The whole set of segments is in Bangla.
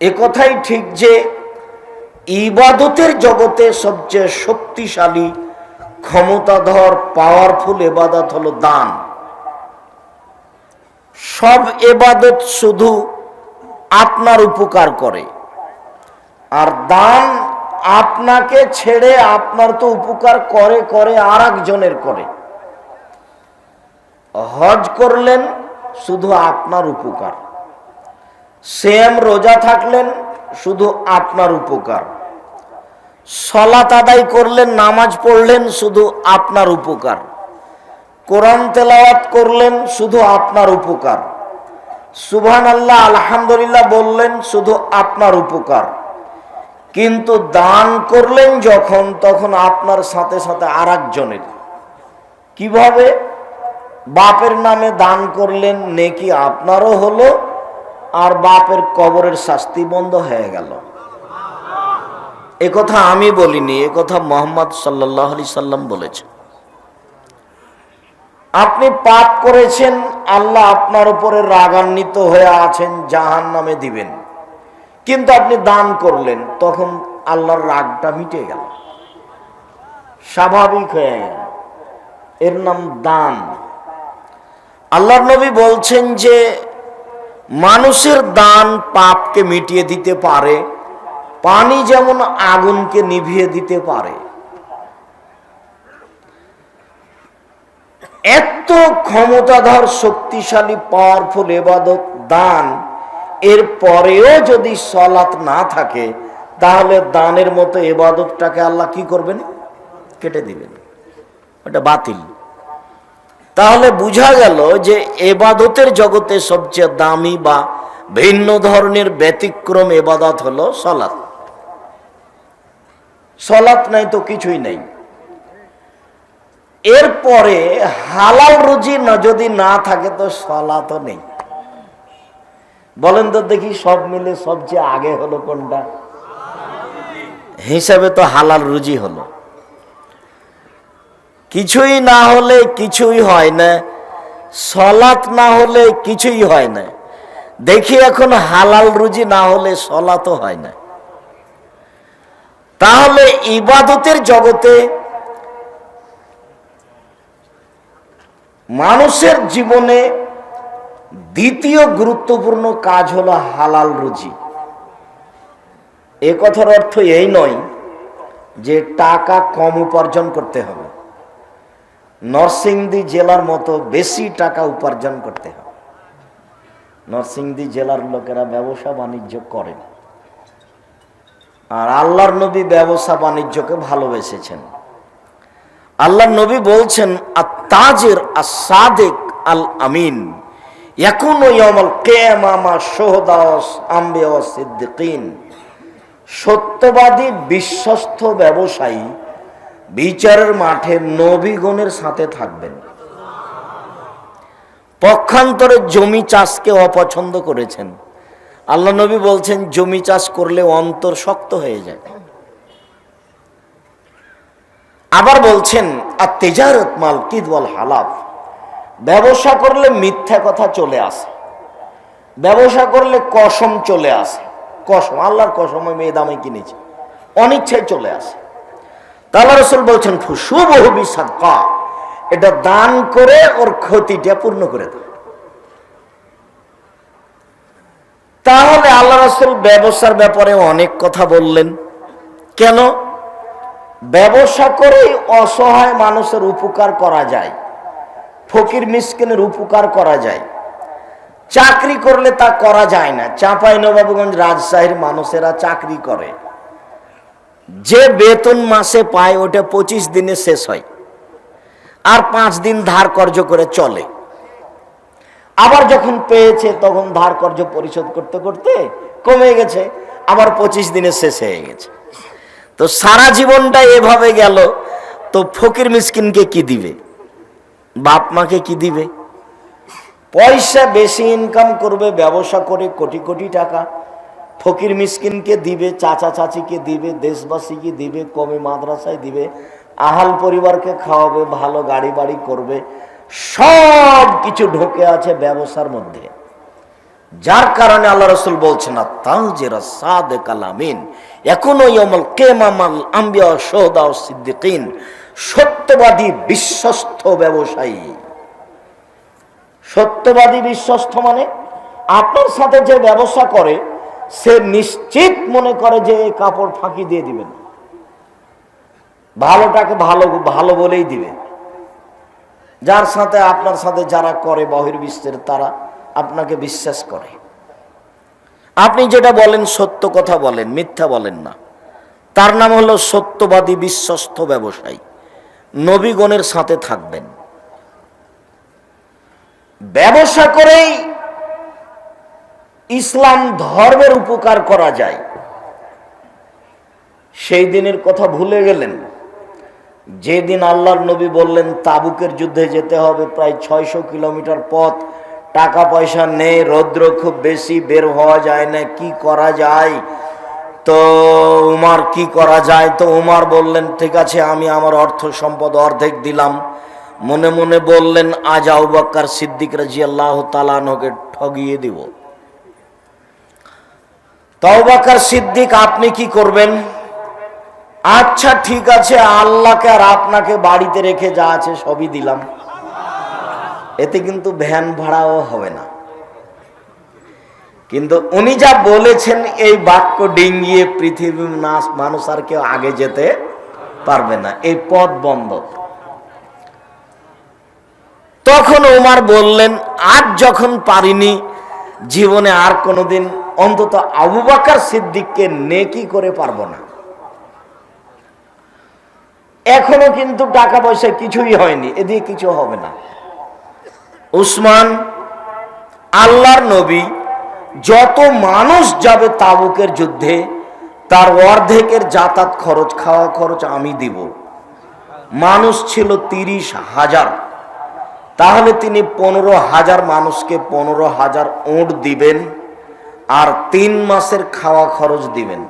কথাই ঠিক যে ইবাদতের জগতে সবচেয়ে শক্তিশালী, ক্ষমতাধর পাওয়ারফুল এবাদত হলো দান। সব এবাদত শুধু আপনার উপকার করে। আর দান আপনাকে ছেড়ে আপনার তো উপকার করে করে আর একজনের করে। হজ করলেন শুধু আপনার উপকার। সেম রোজা থাকলেন, শুধু আপনার উপকার। সলাত আদায় করলেন, নামাজ পড়লেন, শুধু আপনার উপকার। কোরআন তেলাওয়াত করলেন, শুধু আপনার উপকার। সুবহান আল্লাহ আলহামদুলিল্লাহ বললেন, শুধু আপনার উপকার। কিন্তু দান করলেন যখন, তখন আপনার সাথে সাথে আর একজনের কীভাবে? বাপের নামে দান করলেন, নেকি আপনারও হলো আর বাপের কবরের শাস্তি বন্ধ হয়ে গেল। কথা আমি বলিনি কথা মোহাম্মদ সাল্লাহ আলি সাল্লাম বলেছেন। আপনি পাপ করেছেন, আল্লাহ আপনার উপরে রাগান্বিত হয়ে আছেন জাহান নামে দিবেন। কিন্তু আপনি দান করলেন, তখন আল্লাহর রাগটা মিটে গেল। স্বাভাবিক হয়ে গেল। এর নাম দান। আল্লাহর নবী বলছেন যে মানুষের দান পাপকে মিটিয়ে দিতে পারে, পানি যেমন আগুনকে নিভিয়ে দিতে পারে। এত ক্ষমতাধর, শক্তিশালী পাওয়ারফুল এবাদত, দান, এর পরেও যদি সলাৎ না থাকে, তাহলে দানের মতো এবাদতটাকে আল্লাহ কি করবেন? কেটে দিবেন। ওটা বাতিল। তাহলে বোঝা গেল যে এবাদতের জগতে সবচেয়ে দামি বা ভিন্ন ধরনের ব্যতিক্রম এবাদত হলো সলাৎ। সলাৎ নাই তো কিছুই নেই। এরপরে হালাল রুজি না যদি না থাকে তো সলাতও নেই। বলেন তো দেখি সব মিলে সবচেয়ে আগে হলো কোনটা? হিসাবে তো হালাল রুজি হলো। কিছুই না হলে কিছুই হয় না, সলাৎ না হলে কিছুই হয় না। দেখি এখন হালাল রুজি না হলে সলাতও হয় না। তাহলে ইবাদতের জগতে মানুষের জীবনে দ্বিতীয় গুরুত্বপূর্ণ কাজ হলো হালাল রুজি। এ কথার অর্থ এই নয় যে টাকা কম উপার্জন করতে হবে। নরসিংদী জেলার মতো বেশি টাকা উপার্জন করতে হবে নরসিংদী জেলার লোকেরা ব্যবসা বাণিজ্য করেন। আর আল্লাহর নবী ব্যবসা বাণিজ্যকে ভালোবেসেছেন। আল্লাহর নবী বলছেন আর সাদেক আল আমিন এখন ইয়ামাল কেমামা সোহদাস আম্বে সিদ্দিকিন সত্যবাদী, বিশ্বস্ত ব্যবসায়ী বিচারের মাঠে নবীগণের সাথে থাকবেন। পক্ষান্তরে জমি চাষকে অপছন্দ করেছেন। আল্লাহ নবী বলছেন, জমি চাষ করলে অন্তর শক্ত হয়ে যায়। আবার বলছেন আর তেজারত মাল কিদওয়াল হালাফ। ব্যবসা করলে মিথ্যা কথা চলে আসে। ব্যবসা করলে কসম চলে আসে। কসম, আল্লাহর কসম আমি এই দামে কিনেছি। অনিচ্ছায় চলে আসে। তাল্লা রসুল বলছেন সুবহু বিসাদকা এটা দান করে ওর ক্ষতিটা পূর্ণ করে দেয় তাহলে আল্লাহ রসুল ব্যবসার ব্যাপারে অনেক কথা বললেন। কেন? ব্যবসা করেই অসহায় মানুষের উপকার করা যায়, ফকির মিসকিনের উপকার করা যায়। চাকরি করলে তা করা যায় না। চাঁপাই রাজশাহীর মানুষেরা চাকরি করে। যে বেতন মাসে পায়, ওটা পঁচিশ দিনে শেষ হয়। আর পাঁচ দিন ধার কর্য করে চলে। আবার যখন পেয়েছে, তখন ধার কর্য পরিশোধ করতে করতে কমে গেছে, আবার পঁচিশ দিনে শেষ হয়ে গেছে। তো সারা জীবনটা এভাবে গেল, তো ফকির মিসকিনকে কি দিবে? বাপ মাকে কি দিবে? পয়সা বেশি ইনকাম করবে, ব্যবসা করে কোটি কোটি টাকা। ফকির মিসকিনকে দিবে, চাচা চাচিকে দিবে, দেশবাসীকে দিবে, কমে মাদ্রাসায় দিবে, আহাল পরিবারকে খাওয়াবে, ভালো গাড়ি বাড়ি করবে, সব কিছু ঢোকে আছে ব্যবসার মধ্যে। যার কারণে আল্লাহ রসুল বলছেন যে সাদে কালামিন এখনও ইয়মল কেমামাল আম্বিয়া সোহদা ও সিদ্দিকিন। সত্যবাদী বিশ্বস্ত ব্যবসায়ী। সত্যবাদী বিশ্বস্ত মানে আপনার সাথে যে ব্যবসা করে সে নিশ্চিত মনে করে যে এই কাপড় ফাঁকি দিয়ে দিবেন। ভালোটাকে ভালো ভালো বলেই দিবে যার সাথে আপনার সাথে যারা করে বহির্বিশ্বের তারা আপনাকে বিশ্বাস করে। আপনি যেটা বলেন সত্য কথা বলেন, মিথ্যা বলেন না। তার নাম হলো সত্যবাদী বিশ্বস্ত ব্যবসায়ী। নবীগণের সাথে থাকবেন। ব্যবসা করেই ইসলাম ধর্মের উপকার করা যায়। সেই দিনের কথা ভুলে গেলেন। যেদিন আল্লাহর নবী বললেন, তাবুকের যুদ্ধে যেতে হবে, প্রায় ছয়শো কিলোমিটার পথ। টাকা পয়সা নেই, রৌদ্র খুব বেশি, বের হওয়া যায় না, কি করা যায়? তো উমার কি করা যায়? তো উমার বললেন, ঠিক আছে, আমি আমার অর্থ সম্পদ অর্ধেক দিলাম। মনে মনে বললেন, আজ আউবাক্কার সিদ্দিক রাজি আল্লাহ তালানকে ঠগিয়ে দিব। তাওবাকার সিদ্দিক, আপনি কি করবেন? আচ্ছা ঠিক আছে, আল্লাহকে আর আপনাকে বাড়িতে রেখে যা আছে সবই দিলাম। এতে কিন্তু ভ্যান ভাড়াও হবে না। কিন্তু উনি যা বলেছেন, এই বাক্য ডিঙ্গিয়ে পৃথিবীর নাশ মানুষ আর কেউ আগে যেতে পারবে না। এই পথ বন্ধ। তখন ওমার বললেন, আজ যখন পারিনি জীবনে আর কোনোদিন অন্তত আবু বাকার সিদ্দিককে নেকি করে পারব না। এখনও কিন্তু টাকা পয়সা কিছুই হয়নি, এদিকে কিছু হবে না। উসমান, আল্লাহর নবী যত মানুষ যাবে তাবুকের যুদ্ধে, তার অর্ধেকের যাতায়াত খরচ, খাওয়া খরচ আমি দিব। মানুষ ছিল তিরিশ হাজার। তাহলে তিনি পনেরো হাজার মানুষকে পনেরো হাজার ওঁট দিবেন আর তিন মাসের খাওয়া খরচ দিবেন।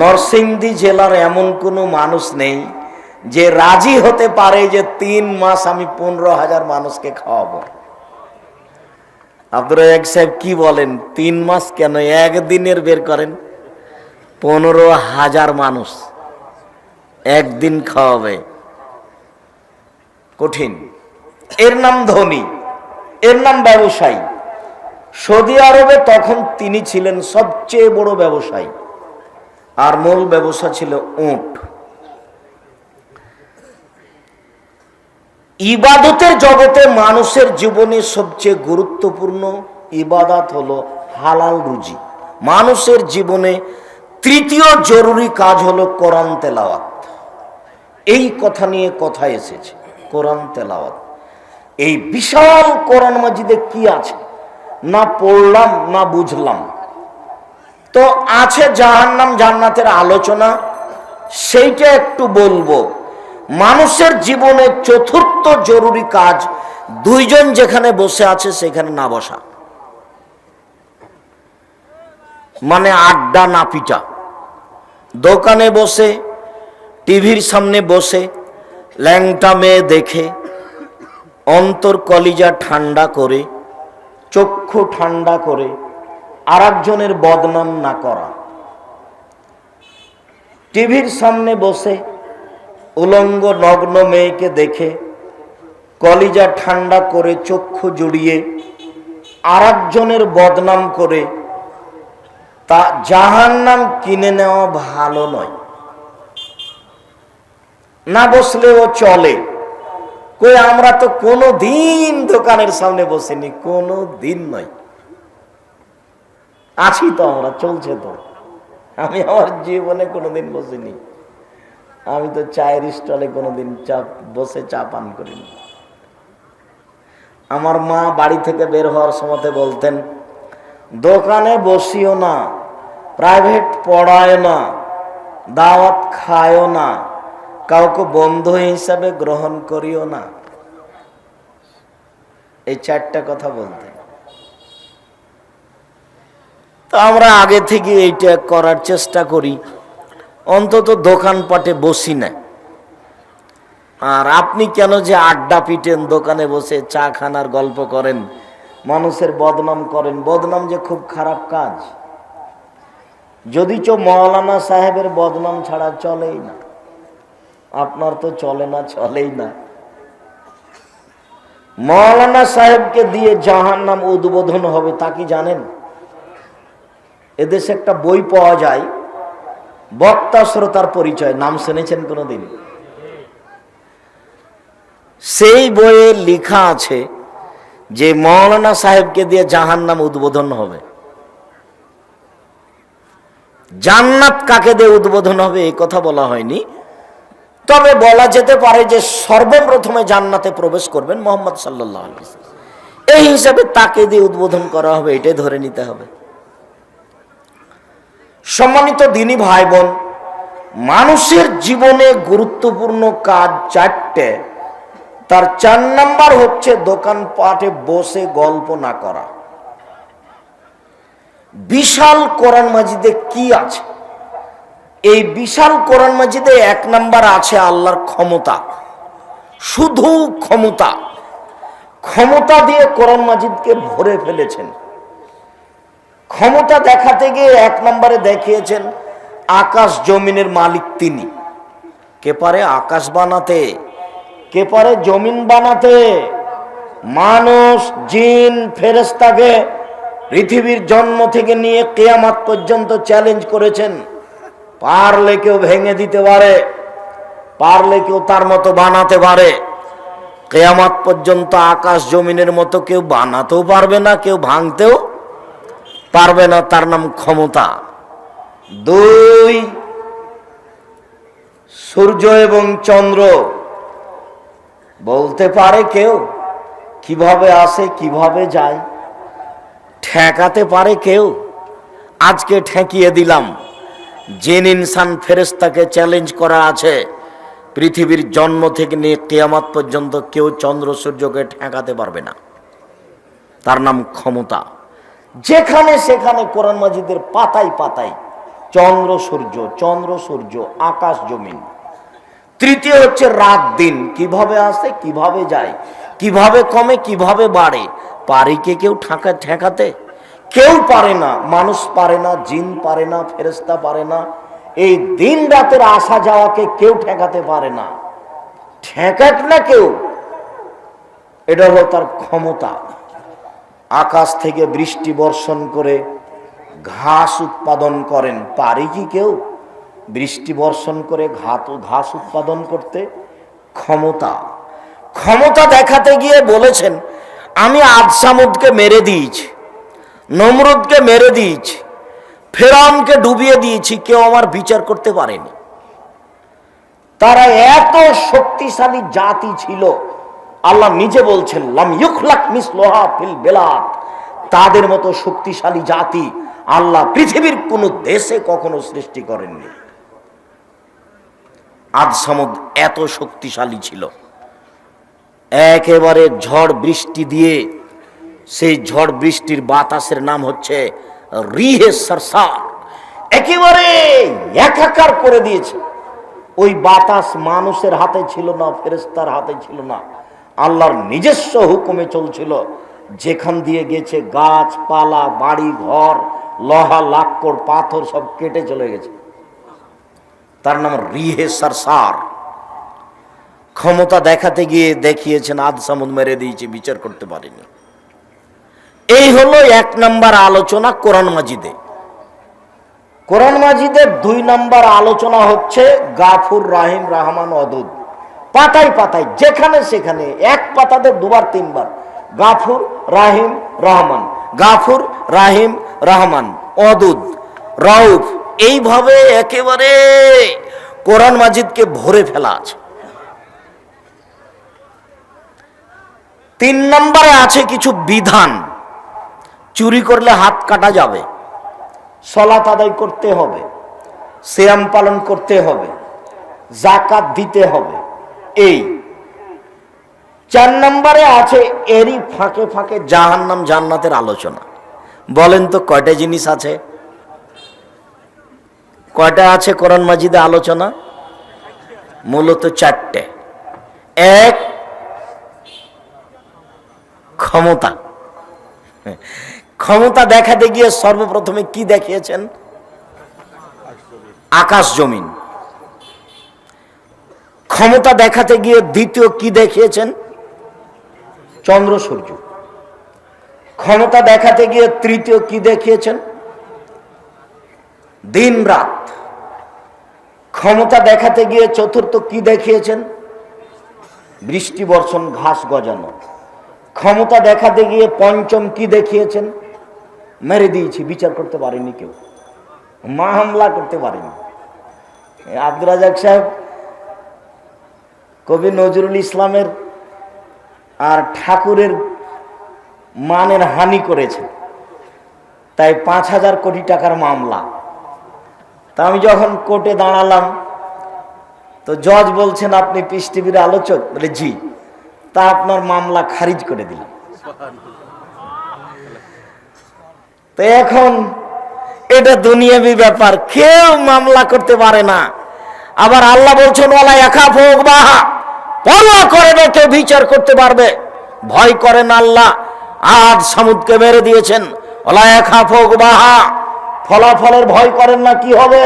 নরসিংদী জেলার এমন কোনো মানুষ নেই যে রাজি হতে পারে যে তিন মাস আমি পনেরো হাজার মানুষকে খাওয়াবো। আব্দুর এক সাহেব কি বলেন? তিন মাস কেন একদিনের বের করেন? পনেরো হাজার মানুষ একদিন খাওয়াবে। কঠিন। এর নাম ধনী, এর নাম ব্যবসায়ী। সৌদি আরবে তখন তিনি ছিলেন সবচেয়ে বড় ব্যবসায়ী, আর মূল ব্যবসা ছিল উট। ইবাদতের জগতে মানুষের জীবনে সবচেয়ে গুরুত্বপূর্ণ ইবাদত হলো হালাল রুজি। মানুষের জীবনে তৃতীয় জরুরি কাজ হলো কোরআন তেলাওয়াত। এই কথা নিয়ে কথা এসেছে, কোরআন তেলাওয়াত। এই বিশাল কোরআন মাজিদে কি আছে? না পড়লাম, না বুঝলাম। তো আছে জাহান্নাম, জান্নাতের আলোচনা। সেইটা একটু বলব। মানুষের জীবনে চতুর্থ জরুরি কাজ দুইজন যেখানে বসে আছে, সেখানে না বসা। মানে আড্ডা না পিটা দোকানে বসে, টিভির সামনে বসে, ল্যাংটা মেয়ে দেখে অন্তর কলিজা ঠান্ডা করে, চক্ষু ঠান্ডা করে আর একজনের বদনাম না করা। টিভির সামনে বসে উলঙ্গ নগ্ন মেয়েকে দেখে, কলিজা ঠান্ডা করে চক্ষু জুড়িয়ে আর একজনের বদনাম করে, তা জাহান নাম কিনে নেওয়া ভালো নয়। না বসলেও চলে। কই, আমরা তো কোনো দিন দোকানের সামনে বসিনি কোনো দিন নয়। আছি তো আমরা, চলছে তো। আমি আমার জীবনে কোনোদিন বসিনি। আমি তো চায়ের স্টলে কোনোদিন চা, বসে চা পান করিনি। আমার মা বাড়ি থেকে বের হওয়ার সময় বলতেন, দোকানে বসিও না, প্রাইভেট পড়ায় না, দাওয়াত খায়ও না কাউকে বন্ধু হিসাবে গ্রহণ করিও না। এই চারটা কথা বলতে। তো আমরা আগে থেকে এইটা করার চেষ্টা করি। অন্তত দোকানপাটে বসি না। আর আপনি কেন যে আড্ডা পিটেন, দোকানে বসে চা খানার গল্প করেন, মানুষের বদনাম করেন, বদনাম যে খুব খারাপ কাজ। যদি চো মৌলানা সাহেবের বদনাম ছাড়া চলেই না। আপনার তো চলে না, চলেই না। মৌলানা সাহেবকে দিয়ে জাহান নাম উদ্বোধন হবে, তা কি জানেন? এদেশে একটা বই পাওয়া যায়, বক্তা শ্রোতার পরিচয়, নাম শুনেছেন কোনোদিন? সেই বইয়ে লেখা আছে যে মৌলানা সাহেবকে দিয়ে জাহান নাম উদ্বোধন হবে। জান্নাত কাকে দিয়ে উদ্বোধন হবে এই কথা বলা হয়নি। তবে বলা যেতে পারে যে সর্বপ্রথমে জান্নাতে প্রবেশ করবেন মোহাম্মদ সাল্লাহ এই হিসাবে তাকে দিয়ে উদ্বোধন করা হবে, এটাই ধরে নিতে হবে। সম্মানিত দিনী ভাই বোন মানুষের জীবনে গুরুত্বপূর্ণ কাজ চারটে। তার চার নাম্বার হচ্ছে দোকানপাটে বসে গল্প না করা। বিশাল কোরআন মাজিদে কি আছে? এই বিশাল কোরআন মাজিদে এক নাম্বার আছে আল্লাহর ক্ষমতা। শুধু ক্ষমতা। ক্ষমতা দিয়ে কোরআন মাজিদকে ভরে ফেলেছেন। ক্ষমতা দেখাতে গিয়ে এক নম্বরে দেখিয়েছেন, আকাশ জমিনের মালিক তিনি। কে পারে আকাশ বানাতে? কে পারে জমিন বানাতে? মানুষ, জিন ফেরেস্তাকে পৃথিবীর জন্ম থেকে নিয়ে কেয়ামাত পর্যন্ত চ্যালেঞ্জ করেছেন। পারলে কেউ ভেঙে দিতে পারে, পারলে কেউ তার মতো বানাতে পারে। কেয়ামাত পর্যন্ত আকাশ জমিনের মতো কেউ বানাতেও পারবে না, কেউ ভাঙতেও পারবে না, তার নাম ক্ষমতা। দুই, সূর্য এবং চন্দ্র বলতে পারে কেউ, কীভাবে আসে, কীভাবে যায়, ঠেকাতে পারে কেউ। আজকে ঠেকিয়ে দিলাম। জেন ইনসান ফেরেস্তাকে চ্যালেঞ্জ করা আছে। পৃথিবীর জন্ম থেকে নিয়ে কেয়ামাত পর্যন্ত কেউ চন্দ্র সূর্যকে ঠেকাতে পারবে না। তার নাম ক্ষমতা। যেখানে সেখানে কোরআন মাজিদের পাতায় পাতায় চন্দ্র সূর্য চন্দ্র সূর্য, আকাশ জমিন। তৃতীয় হচ্ছে রাত দিন। কীভাবে আসে, কীভাবে যায়, কীভাবে কমে, কীভাবে বাড়ে পারে কে কেউ ঠাকা ঠেকাতে? কেউ পারে না, মানুষ পারে না, জিন পারে না ফেরেস্তা পারে না। এই দিন রাতের আসা যাওয়াকে কেউ ঠেকাতে পারে না। ঠেকাক না কেউ, এটা হলো তার ক্ষমতা। আকাশ থেকে বৃষ্টি বর্ষণ করে ঘাস উৎপাদন করেন, পারে কি কেউ? বৃষ্টি বর্ষণ করে ঘাত ঘাস উৎপাদন করতে ক্ষমতা। ক্ষমতা দেখাতে গিয়ে বলেছেন, আমি আদসামুদকে মেরে দিয়েছি। নমরুদকে মেরে দিয়েছি ফেরাউনকে ডুবিয়ে দিয়েছি, কেউ আমার বিচার করতে পারেনি। তারা এত শক্তিশালী জাতি ছিল, আল্লাহ নিজে বলছেন, লাম ইউখলাক মিসলোহা ফিল বেলাত তাদের মতো শক্তিশালী জাতি আল্লাহ পৃথিবীর কোন দেশে কখনো সৃষ্টি করেননি। আজ সমুদ এত শক্তিশালী ছিল, একেবারে ঝড় বৃষ্টি দিয়ে সেই ঝড় বৃষ্টির বাতাসের নাম হচ্ছে রিহে সরসার। একেবারে একাকার করে দিয়েছে। ওই বাতাস মানুষের হাতে ছিল না ফেরেস্তার হাতে ছিল না। আল্লাহর নিজস্ব হুকুমে চলছিল। যেখান দিয়ে গেছে গাছপালা, বাড়ি ঘর, লোহা লাক্কড় পাথর সব কেটে চলে গেছে। তার নাম রিহে সারসার। ক্ষমতা দেখাতে গিয়ে দেখিয়েছেন আদ সামুদ মেরে দিয়েছে, বিচার করতে পারেনি। এই হলো এক নাম্বার আলোচনা কোরআন মাজিদে। কোরআন মাজিদের দুই নাম্বার আলোচনা হচ্ছে গাফুর রাহিম রাহমান অদুদ পাতায় পাতায়, যেখানে সেখানে, এক পাতাতে দুবার, তিনবার। গাফুর রাহিম রহমান, গাফুর রাহিম রহমান অদুদ রউফ, এইভাবে একেবারে কোরআন মাজিদকে ভরে ফেলা আছে। তিন নম্বরে আছে কিছু বিধান। চুরি করলে হাত কাটা যাবে। সলাত আদায় করতে হবে। শ্যাম পালন করতে হবে। জাকাত দিতে হবে। এই চার নম্বরে আছে এরই ফাঁকে ফাঁকে জাহান্নাম জান্নাতের আলোচনা। বলেন তো কয়টা জিনিস আছে? কয়টা আছে কোরআন মাজিদে আলোচনা? মূলত চারটে। এক, ক্ষমতা। ক্ষমতা দেখাতে গিয়ে সর্বপ্রথমে কি দেখিয়েছেন? আকাশ জমিন। ক্ষমতা দেখাতে গিয়ে দ্বিতীয় কি দেখিয়েছেন? চন্দ্র সূর্য। ক্ষমতা দেখাতে গিয়ে তৃতীয় কি দেখিয়েছেন? দিন রাত। ক্ষমতা দেখাতে গিয়ে চতুর্থ কি দেখিয়েছেন? বৃষ্টি, বর্ষণ, ঘাস গজানো। ক্ষমতা দেখাতে গিয়ে পঞ্চম কি দেখিয়েছেন? মেরে দিয়েছি, বিচার করতে পারেনি কেউ। মা হামলা করতে পারেনি। আব্দুল রাজাক সাহেব, কবি নজরুল ইসলামের আর ঠাকুরের মানের হানি করেছে। তাই পাঁচ হাজার কোটি টাকার মামলা। তা আমি যখন কোর্টে দাঁড়ালাম, তো জজ বলছেন, আপনি পিস আলোচক? বলে, জি। তা আপনার মামলা খারিজ করে দিলাম। তো এখন এটা দুনিয়াবি ব্যাপার, কেউ মামলা করতে পারে না। আবার আল্লাহ বলছেন ওলা একা ফোক বাহা পল্লা করে না, কেউ বিচার করতে পারবে। ভয় করেন আল্লাহ। আজ সামুদকে মেরে দিয়েছেন ওলা একা ফোক বাহা ফলাফলের ভয় করেন না, কি হবে?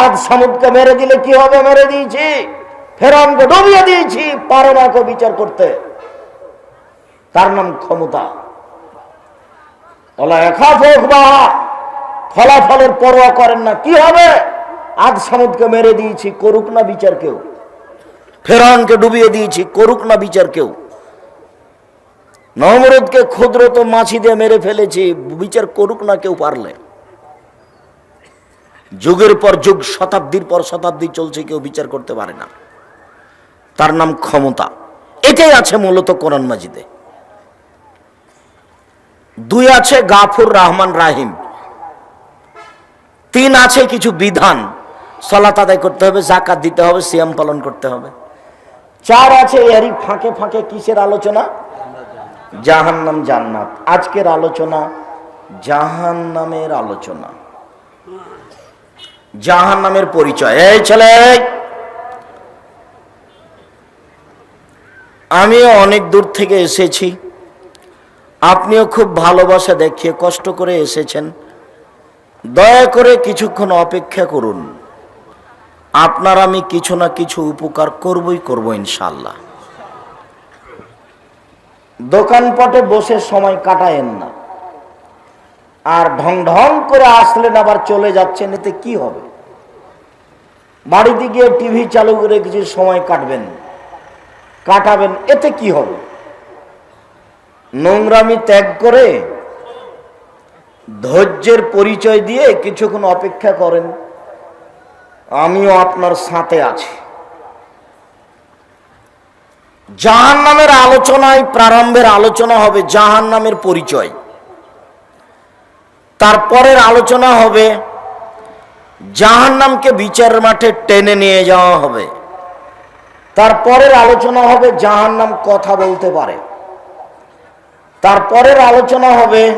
আজ সামুদকে মেরে দিলে কি হবে? মেরে দিয়েছি ফেরানকে ডুবিয়ে দিয়েছি, পারে না কেউ বিচার করতে। তার নাম ক্ষমতা। ফলাফলের পরোয়া করেন না, কি হবে? আজ সামুদকে মেরে দিয়েছি, করুক না বিচার কেউ। ফেরানকে ডুবিয়ে দিয়েছি, করুক না বিচার কেউ। নমরুদকে ক্ষুদ্র তো মাছি দিয়ে মেরে ফেলেছি, বিচার করুক না কেউ পারলে। যুগের পর যুগ, শতাব্দীর পর শতাব্দী চলছে, কেউ বিচার করতে পারে না। তার নাম ক্ষমতা। এটাই আছে মূলত কোরআন মাজিদে। দুই আছে গাফুর রহমান রাহিম। তিন আছে কিছু বিধান। সলাত আদায় করতে হবে জাকাত দিতে হবে, সিয়াম পালন করতে হবে। চার আছে এরই ফাঁকে ফাঁকে কিসের আলোচনা? জাহান্নাম জান্নাত। আজকের আলোচনা জাহান্নামের আলোচনা। জাহান্নামের পরিচয়। এই ছেলে, আমিও অনেক দূর থেকে এসেছি। আপনিও খুব ভালোবাসা দেখিয়ে কষ্ট করে এসেছেন। দয়া করে কিছুক্ষণ অপেক্ষা করুন। আপনার আমি কিছু না কিছু উপকার করবই করব ইনশাল্লাহ দোকানপটে বসে সময় কাটায়েন না। আর ঢং ঢং করে আসলেন, আবার চলে যাচ্ছেন, এতে কি হবে? বাড়িতে গিয়ে টিভি চালু করে কিছু সময় কাটবেন, কাটাবেন, এতে কি হবে? নোংরামি ত্যাগ করে ধৈর্যের পরিচয় দিয়ে কিছুক্ষণ অপেক্ষা করেন, আমিও আপনার সাথে আছি। জাহান নামের আলোচনায় প্রারম্ভের আলোচনা হবে জাহান নামের পরিচয় তারপরের আলোচনা হবে জাহান নামকে বিচার মাঠে টেনে নিয়ে যাওয়া হবে। তারপরের আলোচনা হবে জাহান নাম কথা বলতে পারে। তারপরের আলোচনা হবে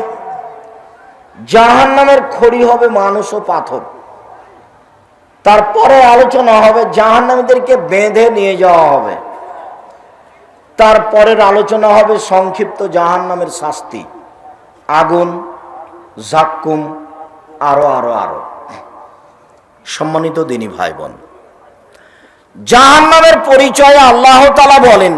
জাহান নামের খড়ি হবে মানুষ ও পাথর। তারপরে আলোচনা হবে জাহান নামীদেরকে বেঁধে নিয়ে যাওয়া হবে। তারপরের আলোচনা হবে, সংক্ষিপ্ত জাহান নামের শাস্তি। আগুন, জাক্কুম, আরও আরও আরও। সম্মানিত দিনী ভাই বোন জাহান নামের পরিচয় আল্লাহ তালা বলেন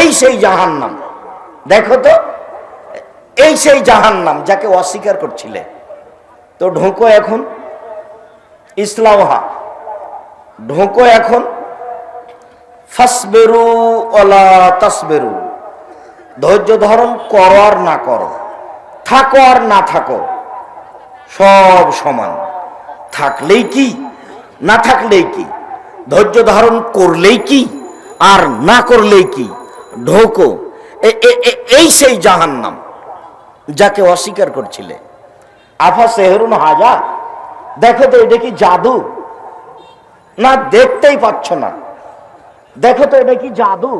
এই সেই জাহান্নাম। দেখো তো, এই সেই জাহান্নাম যাকে অস্বীকার করছিলে। তো ঢোকো এখন ইসলামহা ঢোকো এখন, ফাসবেরু ওলা তাসবেরু। ধৈর্য ধারণ করো আর না করো। থাকো আর না থাকো। সব সমান। থাকলেই কি? না থাকলেই কি? ধৈর্য ধারণ করলেই কি? আর না করলেই কি? ঢোকো। এই সেই জাহান্নাম, যাকে অস্বীকার করছিলে। আফা সেহরুন হাজার দেখো তো এটা কি জাদু? না, দেখতেই পাচ্ছ না। দেখো তো এটা কি জাদু?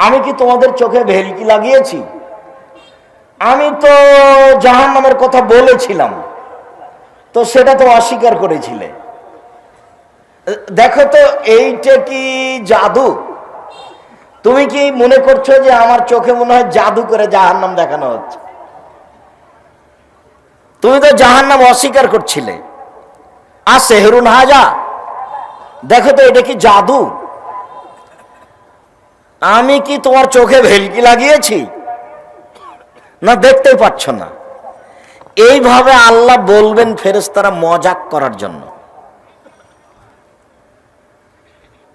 আমি কি তোমাদের চোখে ভেলকি লাগিয়েছি? আমি তো জাহান নামের কথা বলেছিলাম। তো সেটা তো অস্বীকার করেছিলে। দেখো তো, এইটা কি জাদু? তুমি কি মনে করছ যে আমার চোখে মনে হয় জাদু করে জাহার নাম দেখানো হচ্ছে? তুমি তো জাহার নাম অস্বীকার করছিলে। আর সেহরুন হাজা, দেখো তো, এটা কি জাদু? আমি কি তোমার চোখে ভেলকি লাগিয়েছি? না, দেখতেই পাচ্ছ না। এইভাবে আল্লাহ বলবেন ফেরেস্তারা মজাক করার জন্য।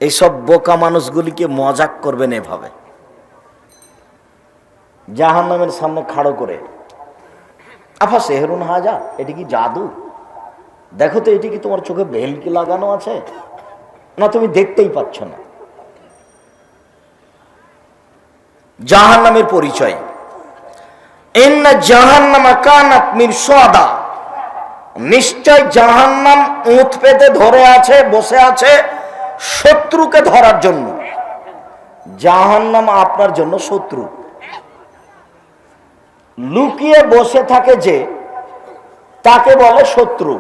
এইসব বোকা মানুষগুলিকে মজাক করবেন এভাবে। জাহান নামের সামনে খাড়ো করে। আফা সেহরুন হাজা, এটি কি জাদু? দেখো তো, এটি কি তোমার চোখে ভেলকি লাগানো আছে? না, তুমি দেখতেই পাচ্ছ না। জাহান নামের পরিচয় এন্না জাহান্নামা কানাত মিরসাদা নিশ্চয় জাহান্নাম উঁত পেতে ধরে আছে, বসে আছে শত্রুকে ধরার জন্য। জাহান্নাম আপনার জন্য শত্রু। লুকিয়ে বসে থাকে যে, তাকে বলে শত্রু।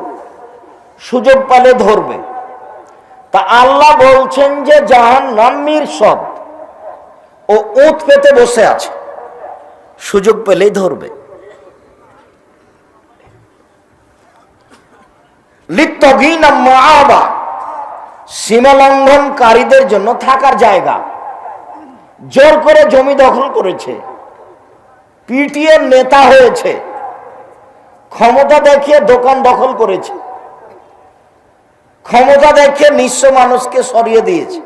সুযোগ পালে ধরবে। তা আল্লাহ বলছেন যে, জাহান্নাম মিরসদ ও উঁত পেতে বসে আছে। সুযোগ পেলেই ধরবে। সীমা লঙ্ঘনকারীদের জন্য থাকার জায়গা। জোর করে জমি দখল করেছে পিটিএ নেতা হয়েছে, ক্ষমতা দেখিয়ে দোকান দখল করেছে, ক্ষমতা দেখিয়ে নিঃস্ব মানুষকে সরিয়ে দিয়েছে।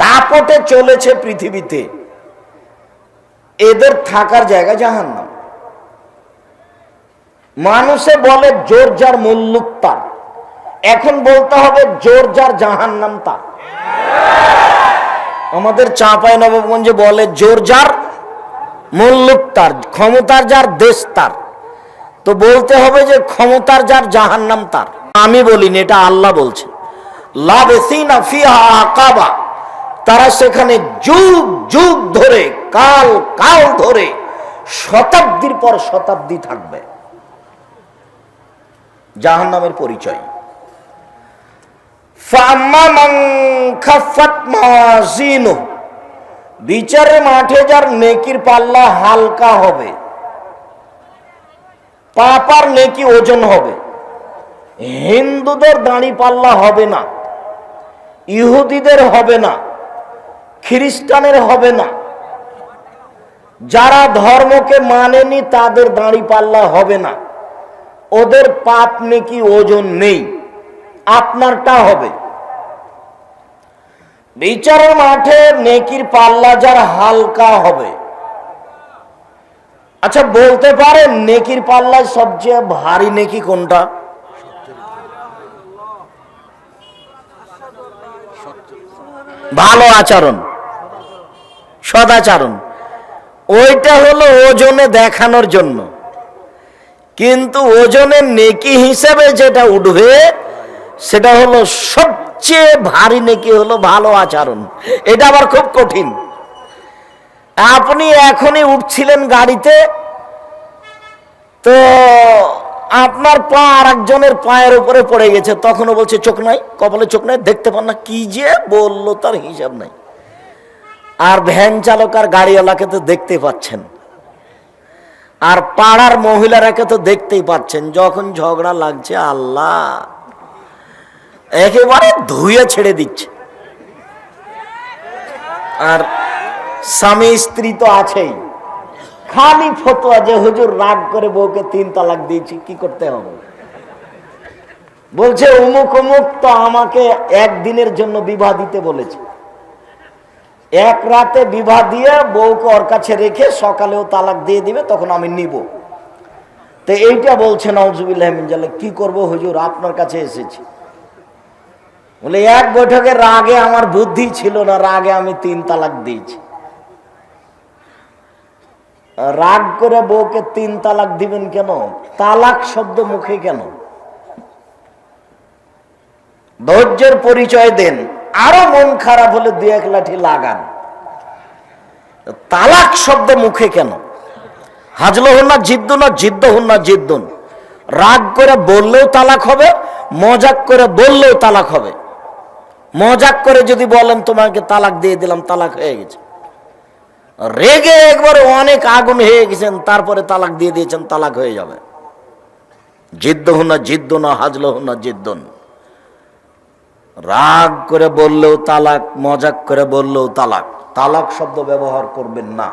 দাপটে চলেছে পৃথিবীতে। এদের থাকার জায়গা জাহান্নাম। মানুষে বলে জোর যার মুল্লুক তার। এখন বলতে হবে জোর যার জাহান্নাম তার। আমাদের চাঁপাই নবগঞ্জে বলে জোর যার মুল্লুক তার, ক্ষমতার যার দেশ তার। তো বলতে হবে যে ক্ষমতার যার জাহান্নাম তার। আমি বলিনি, এটা আল্লাহ বলছে। আকাবা। তারা সেখানে যুগ যুগ ধরে কাল কাল ধরে শতাব্দীর পর শতাব্দী থাকবে। জাহান নামের পরিচয় বিচারের মাঠে যার নেকির পাল্লা হালকা হবে, পাপার নেকি ওজন হবে, হিন্দুদের দাঁড়ি পাল্লা হবে না, ইহুদিদের হবে না, খ্রিস্টানের হবে না যারা ধর্মকে মানেনি, তাদের দাঁড়ি পাল্লা হবে না। ওদের পাপ নেকি ওজন নেই। আপনারটা হবে। বিচারের মাঠে নেকির পাল্লা যার হালকা হবে। আচ্ছা বলতে পারেন নেকির পাল্লায় সবচেয়ে ভারী নেকি কোনটা? ভালো আচরণ। সদাচরণ। ওইটা হলো ওজনে দেখানোর জন্য। কিন্তু ওজনের নেকি হিসেবে যেটা উঠবে, সেটা হলো সবচেয়ে ভারী নেকি হলো ভালো আচরণ। এটা আবার খুব কঠিন। আপনি এখনই উঠছিলেন গাড়িতে, তো আপনার পা আর একজনের পায়ের উপরে পড়ে গেছে, তখনও বলছে, চোখ নাই, কপালে চোখ নাই, দেখতে পান না, কি যে বলল তার হিসাব নাই। আর ভ্যান চালক আর গাড়িওয়ালাকে তো দেখতে পাচ্ছেন। আর পাড়ার মহিলারাকে তো দেখতেই পাচ্ছেন, যখন ঝগড়া লাগছে, আল্লাহ, একেবারে ধুয়ে ছেড়ে দিচ্ছে। আর স্বামী স্ত্রী তো আছেই। খালি ফতোয়া যে হুজুর রাগ করে বউকে তিন তালাক দিয়েছি, কি করতে হবে? বলছে, উমুক উমুক তো আমাকে একদিনের জন্য বিবাহ দিতে বলেছে। এক রাতে বিবাহ দিয়ে বউকে ওর কাছে রেখে সকালেও তালাক দিয়ে দিবে, তখন আমি নিব। তো এইটা বলছে নজুবিল্লাহমিনজালে কি করব হুজুর, আপনার কাছে এসেছি। বলে, এক বৈঠকে রাগে আমার বুদ্ধি ছিল না, রাগে আমি তিন তালাক দিয়েছি। রাগ করে বউকে তিন তালাক দিবেন কেন? তালাক শব্দ মুখে কেন? ধৈর্যের পরিচয় দেন। আরও মন খারাপ হলে দু এক লাঠি লাগান। তালাক শব্দ মুখে কেন? হাজলো হন না জিদ্দুন না, জিদ্দ হন না, জিদ্দুন। রাগ করে বললেও তালাক হবে, মজাক করে বললেও তালাক হবে। মজাক করে যদি বলেন, তোমাকে তালাক দিয়ে দিলাম, তালাক হয়ে গেছে। রেগে একবার অনেক আগুন হয়ে গেছেন, তারপরে তালাক দিয়ে দিয়েছেন, তালাক হয়ে যাবে। জিদ্দ না জিদ্দ না, হাজল না, জিদ্দন। রাগ করে বললেও তালাক, মজাক করে বললেও তালাক। তালাক শব্দ ব্যবহার করবেন না।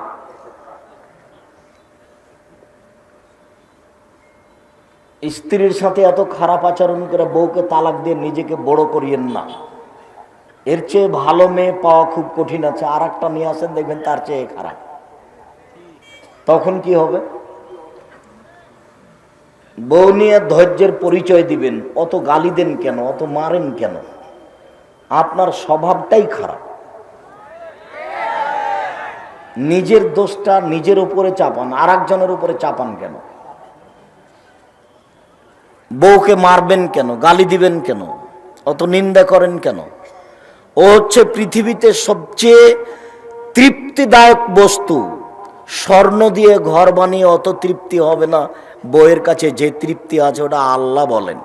স্ত্রীর সাথে এত খারাপ আচরণ করে বউকে তালাক দিয়ে নিজেকে বড় করিয়েন না। এর চেয়ে ভালো মেয়ে পাওয়া খুব কঠিন আছে। আর একটা নিয়ে আসেন দেখবেন তার চেয়ে খারাপ। তখন কি হবে? বউ নিয়ে ধৈর্যের পরিচয় দিবেন। অত গালি দেন কেন? অত মারেন কেন? আপনার স্বভাবটাই খারাপ। নিজের দোষটা নিজের উপরে চাপান আর একজনের উপরে চাপান কেন? বউকে মারবেন কেন? গালি দিবেন কেন? অত নিন্দা করেন কেন? ও হচ্ছে পৃথিবীতে সবচেয়ে তৃপ্তিদায়ক বস্তু। স্বর্ণ দিয়ে ঘর বানিয়ে অত তৃপ্তি হবে না। বইয়ের কাছে যে তৃপ্তি আছে ওটা আল্লাহ বলেন।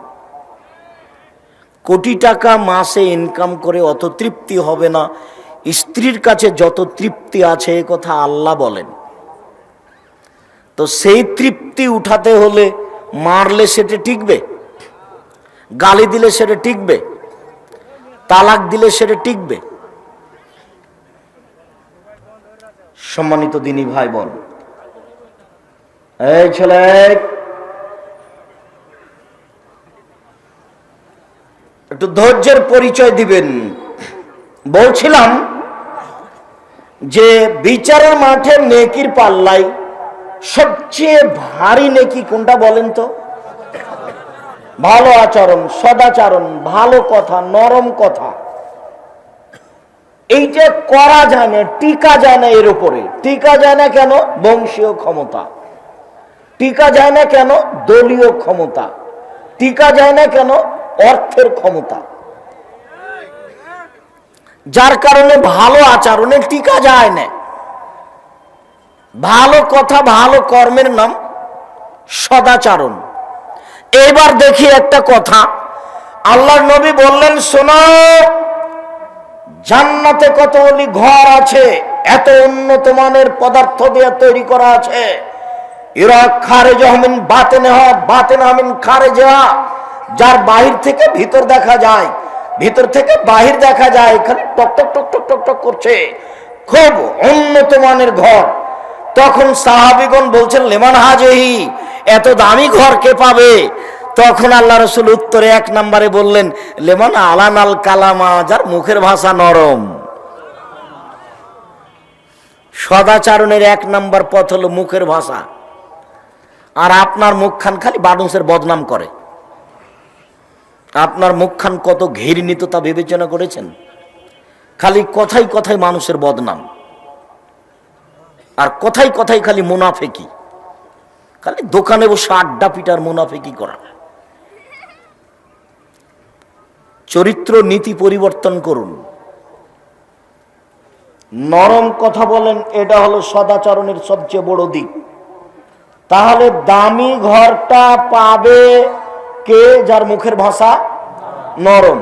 কোটি টাকা মাসে ইনকাম করে অত তৃপ্তি হবে না। স্ত্রীর কাছে যত তৃপ্তি আছে, এ কথা আল্লাহ বলেন। তো সেই তৃপ্তি উঠাতে হলে মারলে সেটা টিকবে? গালি দিলে সেটা টিকবে? তালাক দিলে সেটা টিকবে? সম্মানিত দিনী ভাই বোন, এই ছেলে একটু ধৈর্যের পরিচয় দিবেন। বলছিলাম যে বিচারের মাঠে নেকির পাল্লাই সবচেয়ে ভারী নেকি কোনটা বলেন তো? ভালো আচরণ, সদাচরণ, ভালো কথা, নরম কথা। এই যে করা যায় না, টিকা যায় না এর উপরে। টিকা যায় না কেন? বংশীয় ক্ষমতা। টিকা যায় না কেন? দলীয় ক্ষমতা। টিকা যায় না কেন? অর্থের ক্ষমতা। যার কারণে ভালো আচরণে টিকা যায় না। ভালো কথা, ভালো কর্মের নাম সদাচারণ। এবার দেখি একটা কথা। আল্লাহর নবী বললেন, শোনো, জান্নাতে কতগুলি ঘর আছে, এত উন্নত মানের পদার্থ দিয়ে তৈরি করা আছে। এরা খারেজ হমিন বাতেনে হওয়া বাতেন হমিন খারেজ যার বাহির থেকে ভিতর দেখা যায়, ভিতর থেকে বাহির দেখা যায় এখানে টক টক টক টক টক টক করছে। খুব উন্নত মানের ঘর। তখন সাহাবিগণ বলছেন, লেমান হাজেহি, এত দামি ঘর কে পাবে? তখন আল্লাহ রসুল উত্তরে এক নম্বরে বললেন, লেমান আলান আল কালামা, যার মুখের ভাষা নরম। সদাচারণের এক নম্বর পথ হলো মুখের ভাষা। আর আপনার মুখখান খালি বাডুসের বদনাম করে। আপনার মুখখান কত ঘেরিনিত তা বিবেচনা করেছেন? খালি কথাই কথাই মানুষের বদনাম। আর কথাই কথাই খালি মুনাফেকি। খালি দোকানে বসে আড্ডা পিটার মুনাফেকি করা। চরিত্র নীতি পরিবর্তন করুন। নরম কথা বলেন, এটা হলো সদাচরণের সবচেয়ে বড় দিক। তাহলে দামি ঘরটা পাবে কে যার মুখের ভাষা নরম?